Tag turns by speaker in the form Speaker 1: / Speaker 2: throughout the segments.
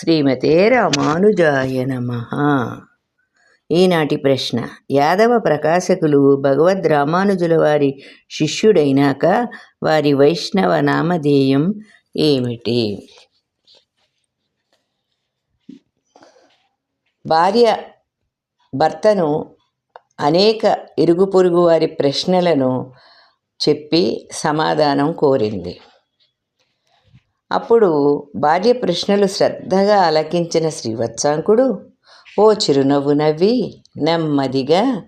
Speaker 1: శ్రీమతే రామానుజాయ నమ. ఈనాటి ప్రశ్న యాదవ ప్రకాశకులు భగవద్ రామానుజుల వారి శిష్యుడైనాక వారి వైష్ణవ నామధేయం ఏమిటి? భార్య భర్తను అనేక ఇరుగు పొరుగు వారి ప్రశ్నలను చెప్పి సమాధానం కోరింది. అప్పుడు భార్య ప్రశ్నలు శ్రద్ధగా ఆలకించిన శ్రీవత్సాంకుడు ఓ చిరునవ్వు నవ్వి నెమ్మదిగా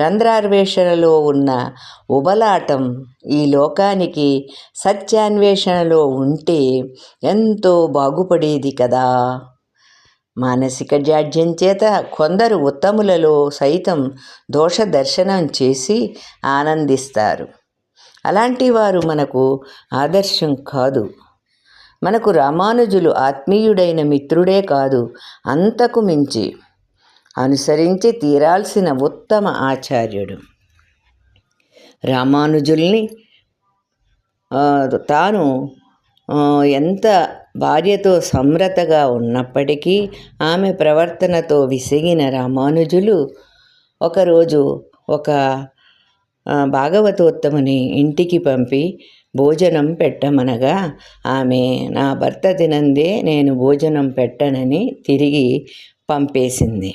Speaker 1: రంధ్రాన్వేషణలో ఉన్న ఉబలాటం ఈ లోకానికి సత్యాన్వేషణలో ఉంటే ఎంతో బాగుపడేది కదా. మానసిక జాడ్యం చేత కొందరు ఉత్తములలో సైతం దోష దర్శనం చేసి ఆనందిస్తారు. అలాంటి వారు మనకు ఆదర్శం కాదు. మనకు రామానుజులు ఆత్మీయుడైన మిత్రుడే కాదు అంతకు మించి అనుసరించి తీరాల్సిన ఉత్తమ ఆచార్యుడు. రామానుజుల్ని తాను ఎంత భార్యతో సమ్రతగా ఉన్నప్పటికీ ఆమె ప్రవర్తనతో విసిగిన రామానుజులు ఒకరోజు ఒక భాగవతోత్తముని ఇంటికి పంపి భోజనం పెట్టమనగా ఆమె నా భర్త తినందే నేను భోజనం పెట్టనని తిరిగి పంపేసింది.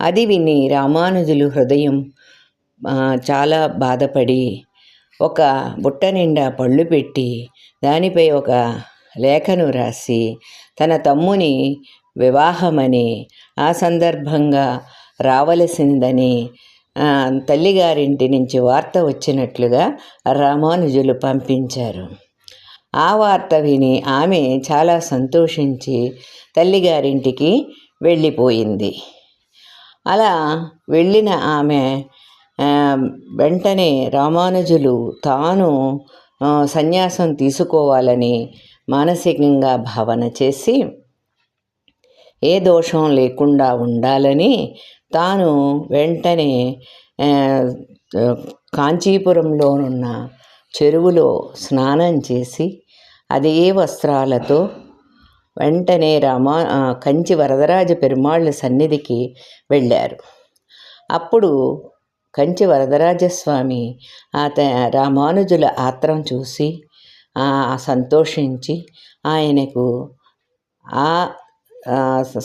Speaker 1: అది విని రామానుజులు హృదయం చాలా బాధపడి ఒక బుట్ట నిండా పళ్ళు పెట్టి దానిపై ఒక లేఖను రాసి తన తమ్ముని వివాహమని ఆ సందర్భంగా రావలసిందని తల్లిగారింటి నుంచి వార్త వచ్చినట్లుగా రామానుజులు పంపించారు. ఆ వార్త విని ఆమె చాలా సంతోషించి తల్లిగారింటికి వెళ్ళిపోయింది. అలా వెళ్ళిన ఆమె వెంటనే రామానుజులు తాను సన్యాసం తీసుకోవాలని మానసికంగా భావన చేసి ఏ దోషం లేకుండా ఉండాలని తాను వెంటనే కాంచీపురంలోనున్న చెరువులో స్నానం చేసి అదే వస్త్రాలతో వెంటనే రామా కంచి వరదరాజ పెరుమాళ్ళ సన్నిధికి వెళ్ళారు. అప్పుడు కంచి వరదరాజస్వామి అత రామానుజుల ఆత్రం చూసి సంతోషించి ఆయనకు ఆ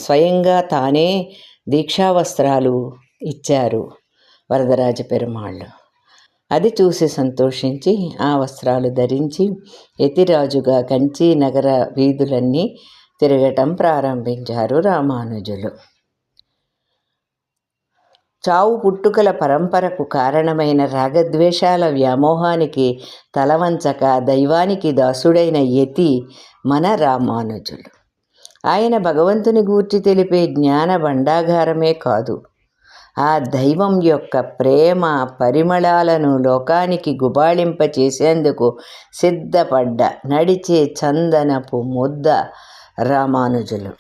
Speaker 1: స్వయంగా తానే దీక్షా వస్త్రాలు ఇచ్చారు వరదరాజ పెరుమాళ్ళు. అది చూసి సంతోషించి ఆ వస్త్రాలు ధరించి యతిరాజుగా కంచి నగర వీధులన్నీ తిరగటం ప్రారంభించారు రామానుజులు. చావు పుట్టుకల పరంపరకు కారణమైన రాగద్వేషాల వ్యామోహానికి తలవంచక దైవానికి దాసుడైన యతి మన రామానుజులు. ఆయన భగవంతుని గూర్చి తెలిపే జ్ఞాన భండాగారమే కాదు. ఆ దైవం యొక్క ప్రేమ పరిమళాలను లోకానికి గుబాళింప చేసేందుకు సిద్ధపడ్డ నడిచే చందనపు ముద్ద రామానుజులు.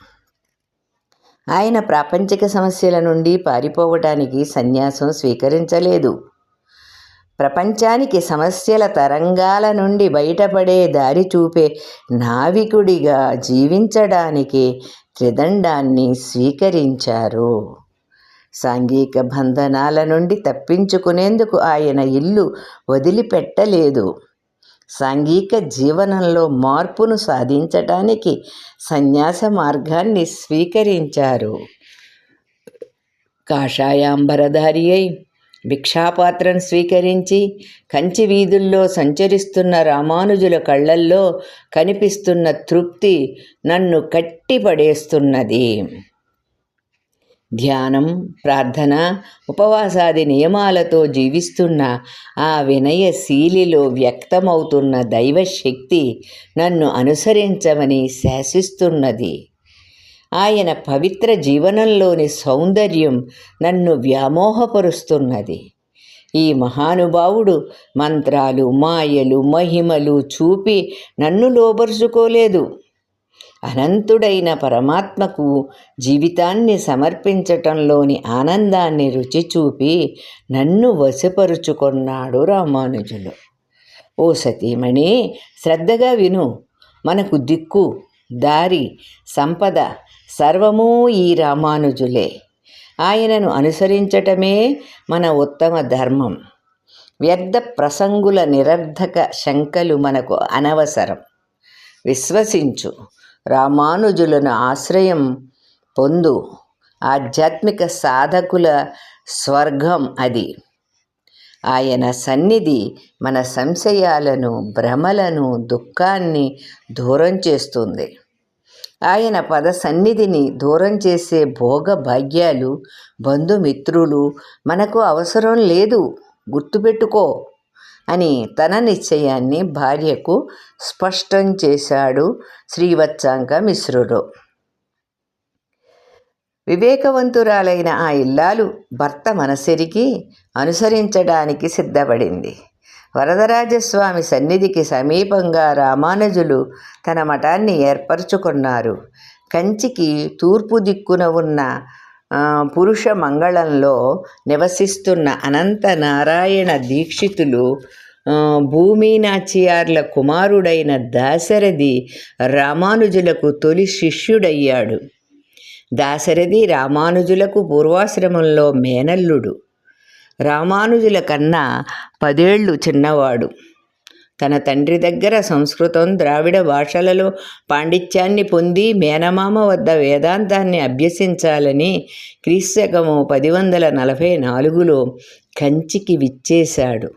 Speaker 1: ఆయన ప్రాపంచిక సమస్యల నుండి పారిపోవటానికి సన్యాసం స్వీకరించలేదు. ప్రపంచానికి సమస్యల తరంగాల నుండి బయటపడే దారి చూపే నావికుడిగా జీవించడానికి త్రిదండాన్ని స్వీకరించారు. సాంఘిక బంధనాల నుండి తప్పించుకునేందుకు ఆయన ఇల్లు వదిలిపెట్టలేదు. సాంఘిక జీవనంలో మార్పును సాధించటానికి సన్యాస మార్గాన్ని స్వీకరించారు. కాషాయాంబరధారి అయి భిక్షాపాత్రను స్వీకరించి కంచి వీధుల్లో సంచరిస్తున్న రామానుజుల కళ్ళల్లో కనిపిస్తున్న తృప్తి నన్ను కట్టిపడేస్తున్నది. ధ్యానం ప్రార్థన ఉపవాసాది నియమాలతో జీవిస్తున్న ఆ వినయశీలిలో వ్యక్తమవుతున్న దైవశక్తి నన్ను అనుసరించమని శాసిస్తున్నది. ఆయన పవిత్ర జీవనంలోని సౌందర్యం నన్ను వ్యామోహపరుస్తున్నది. ఈ మహానుభావుడు మంత్రాలు మాయలు మహిమలు చూపి నన్ను లోబరుచుకోలేదు. అనంతుడైన పరమాత్మకు జీవితాన్ని సమర్పించటంలోని ఆనందాన్ని రుచి చూపి నన్ను వశపరుచుకున్నాడు రామానుజులు ఓ సతీమణి శ్రద్ధగా విను. మనకు దిక్కు దారి సంపద సర్వమూ ఈ రామానుజులే. ఆయనను అనుసరించటమే మన ఉత్తమ ధర్మం. వ్యర్థ ప్రసంగుల నిరర్ధక శంకలు మనకు అనవసరం. విశ్వసించు. రామానుజులను ఆశ్రయం పొందు. ఆధ్యాత్మిక సాధకుల స్వర్గం అది. ఆయన సన్నిధి మన సంశయాలను భ్రమలను దుఃఖాన్ని దూరం చేస్తుంది. ఆయన పద సన్నిధిని దూరం చేసే భోగ భాగ్యాలు బంధుమిత్రులు మనకు అవసరం లేదు గుర్తుపెట్టుకో అని తన నిశ్చయాన్ని భార్యకు స్పష్టం చేశాడు శ్రీవత్సాంక మిశ్రుడు. వివేకవంతురాలైన ఆ ఇల్లాలు భర్త మనసెరిగి అనుసరించడానికి సిద్ధపడింది. వరదరాజస్వామి సన్నిధికి సమీపంగా రామానుజులు తన మఠాన్ని ఏర్పరచుకున్నారు. కంచికి తూర్పు దిక్కున ఉన్న పురుష మంగళంలో నివసిస్తున్న అనంత నారాయణ దీక్షితులు భూమినాచియార్ల కుమారుడైన దాశరథి రామానుజులకు తొలి శిష్యుడయ్యాడు. దాశరథి రామానుజులకు పూర్వాశ్రమంలో మేనల్లుడు. రామానుజుల కన్నా పదేళ్ళు చిన్నవాడు. తన తండ్రి దగ్గర సంస్కృతం ద్రావిడ భాషలలో పాండిత్యాన్ని పొంది మేనమామ వద్ద వేదాంతాన్ని అభ్యసించాలని క్రీశకము పది వందల నలభై నాలుగులో కంచికి విచ్చేశాడు.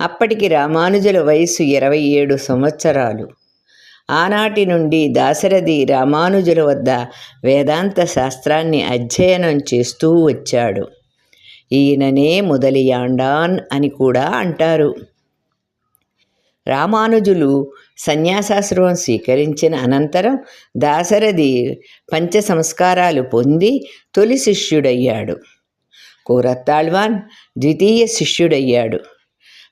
Speaker 1: అప్పటికి రామానుజుల వయసు ఇరవై ఏడు సంవత్సరాలు. ఆనాటి నుండి దాశరథి రామానుజుల వద్ద వేదాంత శాస్త్రాన్ని అధ్యయనం చేస్తూ వచ్చాడు. ఈయననే మొదలియాండాన్ అని కూడా అంటారు. రామానుజులు సన్యాసాశ్రమం స్వీకరించిన అనంతరం దాశరథి పంచ సంస్కారాలు పొంది తొలి శిష్యుడయ్యాడు. కోరత్తాళ్వాన్ ద్వితీయ శిష్యుడయ్యాడు.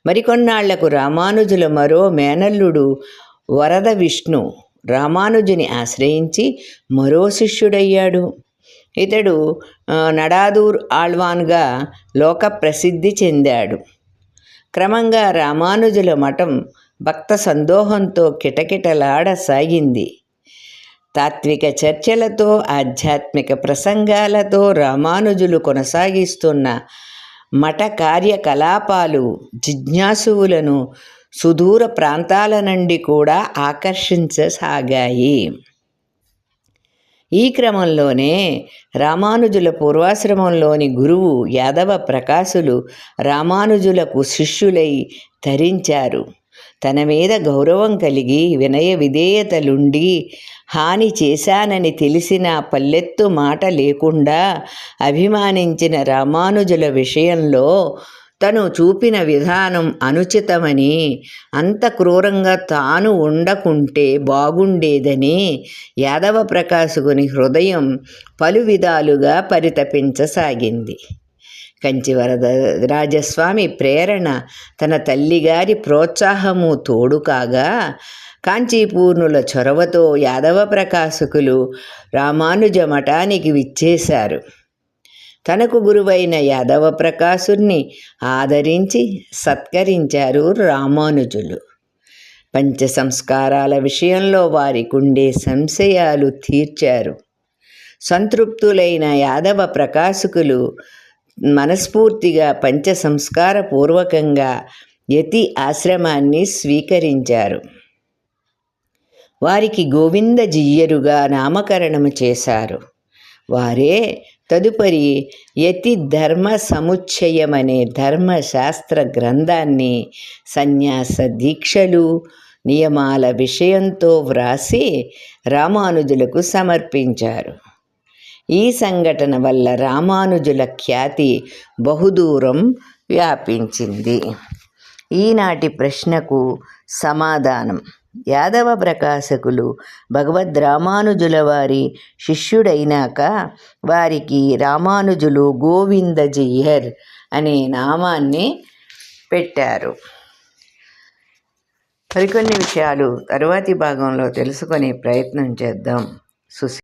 Speaker 1: మరికొన్నాళ్ళకు రామానుజుల మరో మేనల్లుడు వరద విష్ణు రామానుజుని ఆశ్రయించి మరో శిష్యుడయ్యాడు. ఇతడు నడాదూర్ ఆళ్వాన్గా లోక ప్రసిద్ధి చెందాడు. క్రమంగా రామానుజుల మఠం భక్త సందోహంతో కిటకిటలాడసాగింది. తాత్విక చర్చలతో ఆధ్యాత్మిక ప్రసంగాలతో రామానుజులు కొనసాగిస్తున్న మఠ కార్యకలాపాలు జిజ్ఞాసువులను సుదూర ప్రాంతాల నుండి కూడా ఆకర్షించసాగాయి. ఈ క్రమంలోనే రామానుజుల పూర్వాశ్రమంలోని గురువు యాదవ ప్రకాశులు రామానుజులకు శిష్యులై ధరించారు తన మీద గౌరవం కలిగి వినయ విధేయతలుండి హాని చేశానని తెలిసిన పల్లెత్తు మాట లేకుండా అభిమానించిన రామానుజుల విషయంలో తను చూపిన విధానం అనుచితమని అంత క్రూరంగా తాను ఉండకుంటే బాగుండేదని యాదవ ప్రకాశకుని హృదయం పలు విధాలుగా పరితపించసాగింది. కంచివరద రాజస్వామి ప్రేరణ తన తల్లిగారి ప్రోత్సాహము తోడు కాగా కాంచీపూర్ణుల చొరవతో యాదవ ప్రకాశకులు రామానుజ మఠానికి విచ్చేశారు. తనకు గురువైన యాదవ ప్రకాశుణ్ణి ఆదరించి సత్కరించారు రామానుజులు. పంచ సంస్కారాల విషయంలో వారికుండే సంశయాలు తీర్చారు. సంతృప్తులైన యాదవ ప్రకాశకులు మనస్ఫూర్తిగా పంచ సంస్కార పూర్వకంగా యతి ఆశ్రమాన్ని స్వీకరించారు. వారికి గోవిందజియ్యరుగా నామకరణము చేశారు. వారే తదుపరి యతి ధర్మ సముచ్చయమనే ధర్మశాస్త్ర గ్రంథాన్ని సన్యాస దీక్షలు నియమాల విషయంతో వ్రాసి రామానుజులకు సమర్పించారు. ఈ సంఘటన వల్ల రామానుజుల ఖ్యాతి బహుదూరం వ్యాపించింది. ఈనాటి ప్రశ్నకు సమాధానం. యాదవ ప్రకాశకులు భగవద్ రామానుజుల వారి శిష్యుడైనాక వారికి రామానుజులు గోవిందజీయర్ అనే నామాన్ని పెట్టారు. మరికొన్ని విషయాలు తరువాతి భాగంలో తెలుసుకునే ప్రయత్నం చేద్దాం. సుశీ